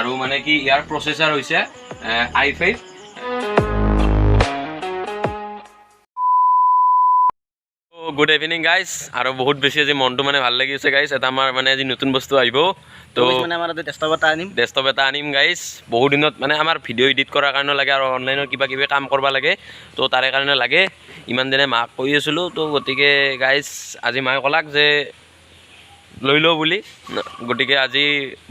আৰু মানে কি ইয়াৰ প্ৰচেচাৰ হৈছে i five good evening guys আৰু বহুত বেছি আজি মনটো মানে ভালো লাগি আছে গাইজ এটা আমাৰ মানে আজি নতুন বস্তু আহিব। তো মানে আমাৰ তাতে টেষ্টৰ এটা আনিম। ডেস্কটপ এটা আনিম গাইজ বহু দিনত মানে আমাৰ ভিডিঅ' এডিট কৰাৰ কাৰণে লাগে আৰু অনলাইনৰ কিবা কিবি কাম কৰিব লাগে। তো তাৰে কাৰণে লাগে। ইমান দিনে মাক কৈ আছিলোঁ। তো গতিকে গাইজ আজি মায়ে ক'লাক যে লৈ লওঁ বুলি। গতিকে আজি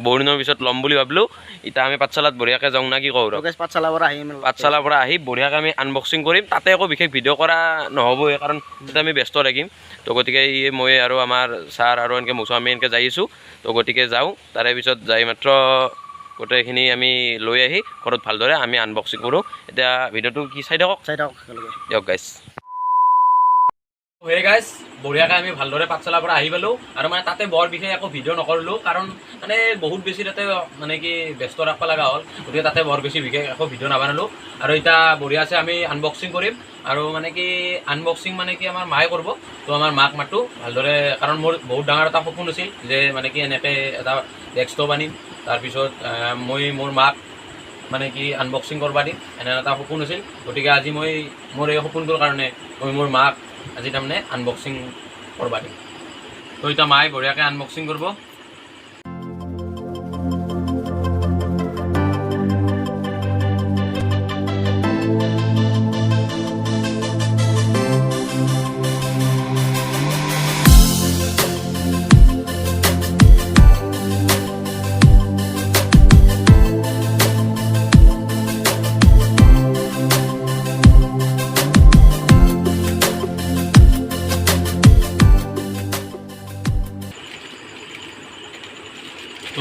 বহু দিনৰ পিছত ল'ম বুলি ভাবিলোঁ। এতিয়া আমি পাঠশালাত বঢ়িয়াকৈ যাওঁ না কি কওঁ পাঠশালাৰ পৰা আহিম পাঠশালাৰ পৰা আহি বঢ়িয়াকৈ আমি আনবক্সিং কৰিম। তাতে একো বিশেষ ভিডিঅ' কৰা নহ'বই কাৰণ তাতে আমি ব্যস্ত থাকিম। তো গতিকে ই মই আৰু আমাৰ ছাৰ আৰু এনেকৈ মৌচুম আমি এনেকৈ যাই আছোঁ। তো গতিকে যাওঁ। তাৰে পিছত যাই মাত্ৰ গোটেইখিনি আমি লৈ আহি ঘৰত ভালদৰে আমি আনবক্সিং কৰোঁ। এতিয়া ভিডিঅ'টো কি চাই থাকক? চাই থাকক দিয়ক গাইছ হে গাইছ বঢ়িয়াকৈ আমি ভালদৰে পাঠশালাৰ পৰা আহি পালোঁ আৰু মানে তাতে বৰ বিশেষ একো ভিডিঅ' নকৰিলোঁ কাৰণ মানে বহুত বেছি তাতে মানে কি, ব্যস্ত ৰাখিব লগা হ'ল। গতিকে তাতে বৰ বেছি বিশেষ একো ভিডিঅ' নাবনালোঁ। আৰু এতিয়া বঢ়িয়াছে আমি আনবক্সিং কৰিম। আৰু মানে কি আনবক্সিং মানে কি আমাৰ মায়ে কৰিব, তো আমাৰ মাক মাতোঁ ভালদৰে, কাৰণ মোৰ বহুত ডাঙৰ এটা সপোন আছিল যে মানে কি এনেকৈ এটা ডেস্কটপ আনিম। তাৰপিছত মই মোৰ মাক মানে কি আনবক্সিং কৰিব দিম, এনে এটা সপোন আছিল। গতিকে আজি মই মোৰ এই সপোনটোৰ কাৰণে মই মোৰ মাক আজি তাৰমানে আনবক্সিং কৰিব দিম তো এতিয়া মায়ে বঢ়িয়াকৈ আনবক্সিং কৰিব।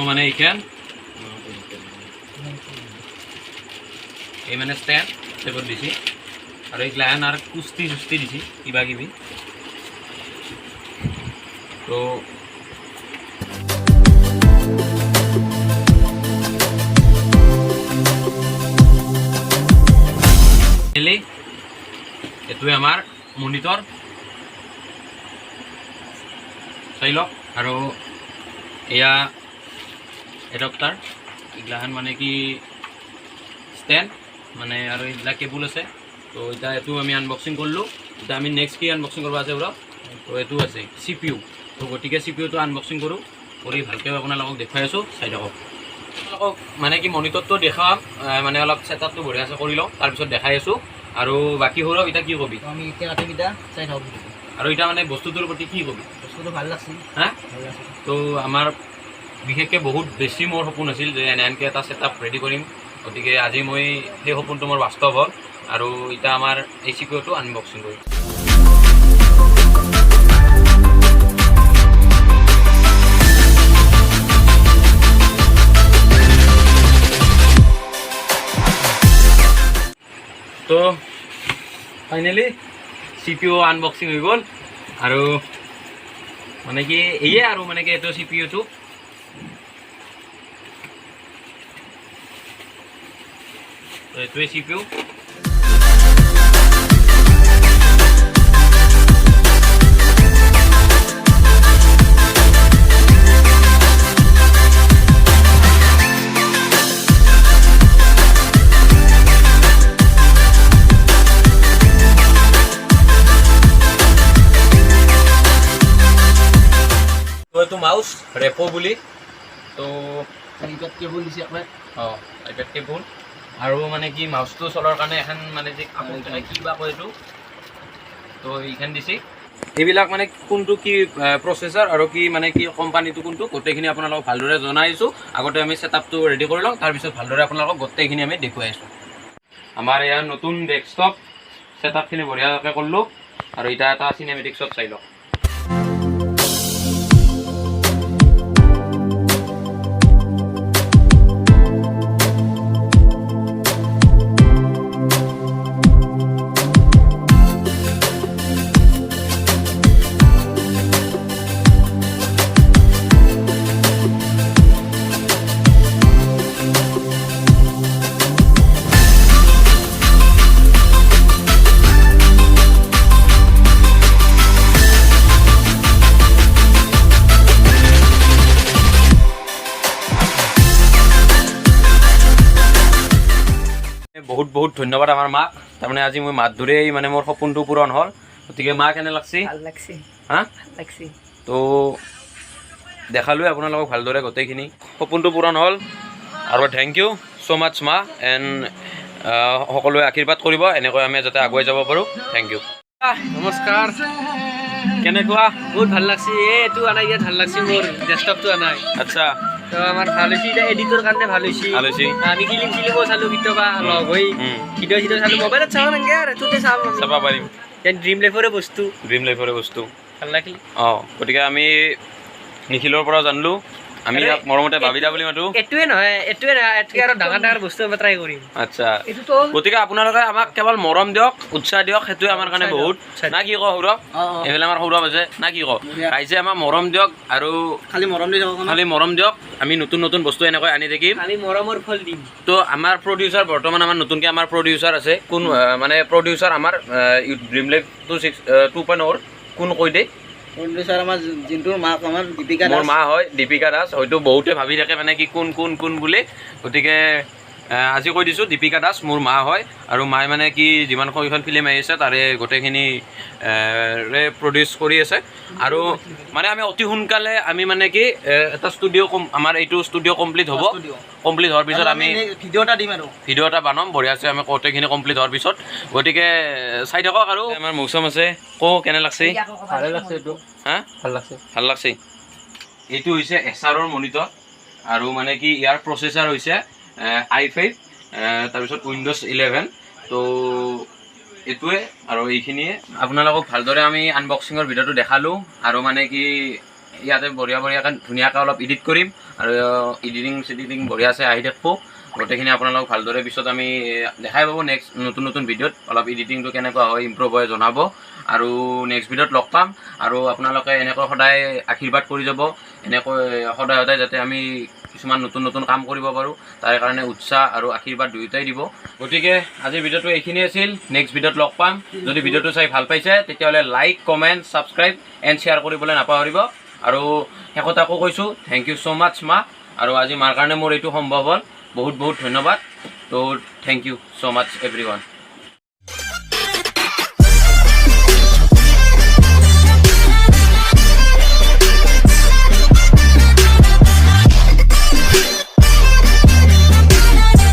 মানে এইখান? এই মানে ষ্টেণ্ড টেবত দিছি। আৰু এইগিলাখান আৰু কুস্তি চুস্তি দিছি কিবা কিবি। তো এইটোৱে আমাৰ মনিটৰ চাই লওক। আৰু এয়া এডপ্টাৰ এইগিলাখান মানে কি ষ্টেণ্ড মানে আৰু এইবিলাক কেবুল আছে। তো এতিয়া এইটো আমি আনবক্সিং কৰিলোঁ এতিয়া আমি নেক্সট কি আনবক্সিং কৰিব আছে বাৰু তো এইটো আছে চি পি ইউ তো গতিকে চি পি ইউটো আনবক্সিং কৰোঁ কৰি ভালকৈ আপোনালোকক দেখুৱাই আছোঁ চাই থাকক। আপোনালোকক মানে কি মনিটৰটো দেখাম মানে অলপ ছেটআপটো বঢ়িয়া আছে কৰি লওঁ তাৰপিছত দেখাই আছোঁ। আৰু বাকী সৌৰভ এতিয়া কি কবি? আমি এতিয়া কাটিকেইটা চাই থাকক। আৰু এতিয়া মানে বস্তুটোৰ প্ৰতি কি কবি? বস্তুটো ভালো লাগছে। হা? তো আমাৰ বিশেষকৈ বহুত বেছি মোৰ সপোন আছিল যে এনে এনেকৈ এটা ছেটআপ ৰেডি কৰিম। গতিকে আজি মই সেই সপোনটো মোৰ বাস্তৱ হ'ল আৰু এতিয়া আমাৰ এই চিকিউৰটো আনবক্সিং কৰিম। তো finally C P U unboxing হৈ গ'ল। আৰু মানে কি, এয়ে আৰু মানে কি এইটো চি পি ইউটো এইটোৱে চি পি ইউ তো এইটো মাউচ ৰেপ' বুলি তো চাৰিটাত কেবুল দিছে আপোনাৰ অঁ আইপেড কেবুল আৰু মানে কি মাউচটো চলোৱাৰ কাৰণে এখন মানে যে কাপোৰ কি বা কয় এইটো? তো এইখন দিছে। এইবিলাক মানে কোনটো কি প্ৰচেছৰ আৰু কি মানে কি কোম্পানীটো কোনটো গোটেইখিনি আপোনালোকক ভালদৰে জনাইছোঁ। আগতে আমি ছেটআপটো ৰেডি কৰি লওঁ তাৰপিছত ভালদৰে আপোনালোকক গোটেইখিনি আমি দেখুৱাই আছোঁ। আমাৰ ইয়াৰ নতুন ডেস্কটপ ছেটআপখিনি বঢ়িয়াকৈ কৰিলোঁ আৰু এতিয়া এটা চিনেমেটিক্সত চাই লওক বহুত বহুত ধন্যবাদ আমাৰ মাক। তাৰমানে আজি মই মাত ধৰেই মানে মোৰ সপোনটো পূৰণ হ'ল। গতিকে মা কেনে লাগছি। ভালো লাগছে। হা? লাগছে। তো দেখালোৱে আপোনালোকক ভালদৰে গোটেইখিনি। সপোনটো পূৰণ হ'ল। আৰু থেংক ইউ ছ' মাছ মা। এণ্ড সকলোৱে আশীৰ্বাদ কৰিব। এনেকৈ আমি যাতে আগুৱাই যাব পাৰোঁ। থেংক ইউ নমস্কাৰ। কেনেকুৱা? বহুত ভালো লাগছে। এ এইটো আনাই ইয়াত ভালো লাগছে মোৰ। ডেস্কটপটো আনাই। আচ্ছা। তো আমাৰ ভালো হৈছে এতিয়া এডিটৰ কাৰণে ভালো হৈছে। ভালো হৈছে। আমি ফিল্ম চিলিমো চালোঁ কেতিয়াবা লগ হৈ। ভিডিঅ' চিডিঅ' চালো মোবাইলত চাওঁ আৰু চাম চাব পাৰিম। যেন ড্ৰিম লাইফৰে বস্তু। ড্ৰিম লাইফৰে বস্তু। ভালো লাগিল। অঁ গতিকে আমি নিখিলৰ পৰা জানিলোঁ। আমি ইয়াক মৰমতে বাবিদা বুলি মাতোঁ। এইটোৱে নহয় এইটোৱে নহয় এতকৈ আৰু ডাঙৰ ডাঙৰ বস্তু আমি ট্ৰাই কৰিম। আচ্ছা। এইটোতো গতিকে আপোনালোকে আমাক কেৱল মৰম দিয়ক উৎসাহ দিয়ক সেইটোৱে আমাৰ কাৰণে বহুত। না কি কওঁ সৌৰভ? এইফালে আমাৰ সৌৰভ আছে না কি কওঁ। ৰাইজে আমাক মৰম দিয়ক আৰু খালি মৰম দি খালি মৰম দিয়ক আমি নতুন নতুন বস্তু এনেকৈ আনি থাকিম আমি মৰমৰ ফল দিম। তো আমাৰ প্ৰডিউচাৰ বৰ্তমান আমাৰ নতুনকৈ আমাৰ প্ৰডিউচাৰ আছে। কোন মানে প্ৰডিউচাৰ আমাৰ dream life two six two point কোন কৈ প্ৰডিউচাৰ আমাৰ যোনটোৰ মাক আমাৰ দীপিকা মোৰ মা হয় দীপিকা দাস। হয়তো বহুতে ভাবি থাকে মানে কি কোন কোন কোন বুলি। গতিকে আজি কৈ দিছোঁ দীপিকা দাস মোৰ মা হয় আৰু মায়ে মানে কি যিমান কেইখন ফিল্ম আহিছে তাৰে গোটেইখিনি ৰে প্ৰডিউচ কৰি আছে। আৰু মানে আমি অতি সোনকালে আমি মানে কি এটা ষ্টুডিঅ' আমাৰ এইটো ষ্টুডিঅ' কমপ্লিট হ'ব। কমপ্লিট হোৱাৰ পিছত আমি ভিডিঅ' এটা দিম আৰু। ভিডিঅ' এটা বনাম বঢ়িয়াছে আমি গোটেইখিনি কমপ্লিট হোৱাৰ পিছত। গতিকে চাই থাকক আৰু। আমাৰ মৌচুম আছে। কওঁ কেনে লাগছে? ভালে লাগছে এইটো। হা? ভালো লাগছে। ভালো লাগছে। এইটো হৈছে এছাৰৰ মনিটৰ আৰু মানে কি ইয়াৰ প্ৰচেচাৰ হৈছে আই ফাইভ তাৰপিছত উইণ্ড'জ ইলেভেন তো এইটোৱে আৰু এইখিনিয়ে। আপোনালোকক ভালদৰে আমি আনবক্সিঙৰ ভিডিঅ'টো দেখালোঁ আৰু মানে কি ইয়াতে বঢ়িয়া বঢ়িয়াকৈ ধুনীয়াকৈ অলপ এডিট কৰিম আৰু এডিটিং চেডিটিং বঢ়িয়াছে আহি থাকিব। গোটেইখিনি আপোনালোকক ভালদৰে পিছত আমি দেখাই পাব নেক্সট নতুন নতুন ভিডিঅ'ত অলপ এডিটিংটো কেনেকুৱা হয় ইম্প্ৰুভ হয় জনাব। আৰু নেক্সট ভিডিঅ'ত লগ পাম আৰু আপোনালোকে এনেকৈ সদায় আশীৰ্বাদ কৰি যাব। এনেকৈ সদায় সদায় যাতে আমি কিছুমান নতুন নতুন কাম কৰিব পাৰোঁ। তাৰে কাৰণে উৎসাহ আৰু আশীৰ্বাদ দুয়োটাই দিব। গতিকে আজিৰ ভিডিঅ'টো এইখিনি আছিল। নেক্সট ভিডিঅ'ত লগ পাম। যদি ভিডিঅ'টো চাই ভালো পাইছে, তেতিয়াহ'লে like comment subscribe and share কৰিবলৈ নাপাহৰিব। আৰু শেষত আকৌ কৈছোঁ থেংক ইউ ছ' মাছ মা। আৰু আজি মাৰ কাৰণে মোৰ এইটো সম্ভৱ হ'ল। বহুত বহুত ধন্যবাদ। ত' থেংক ইউ ছ' মাছ এভৰি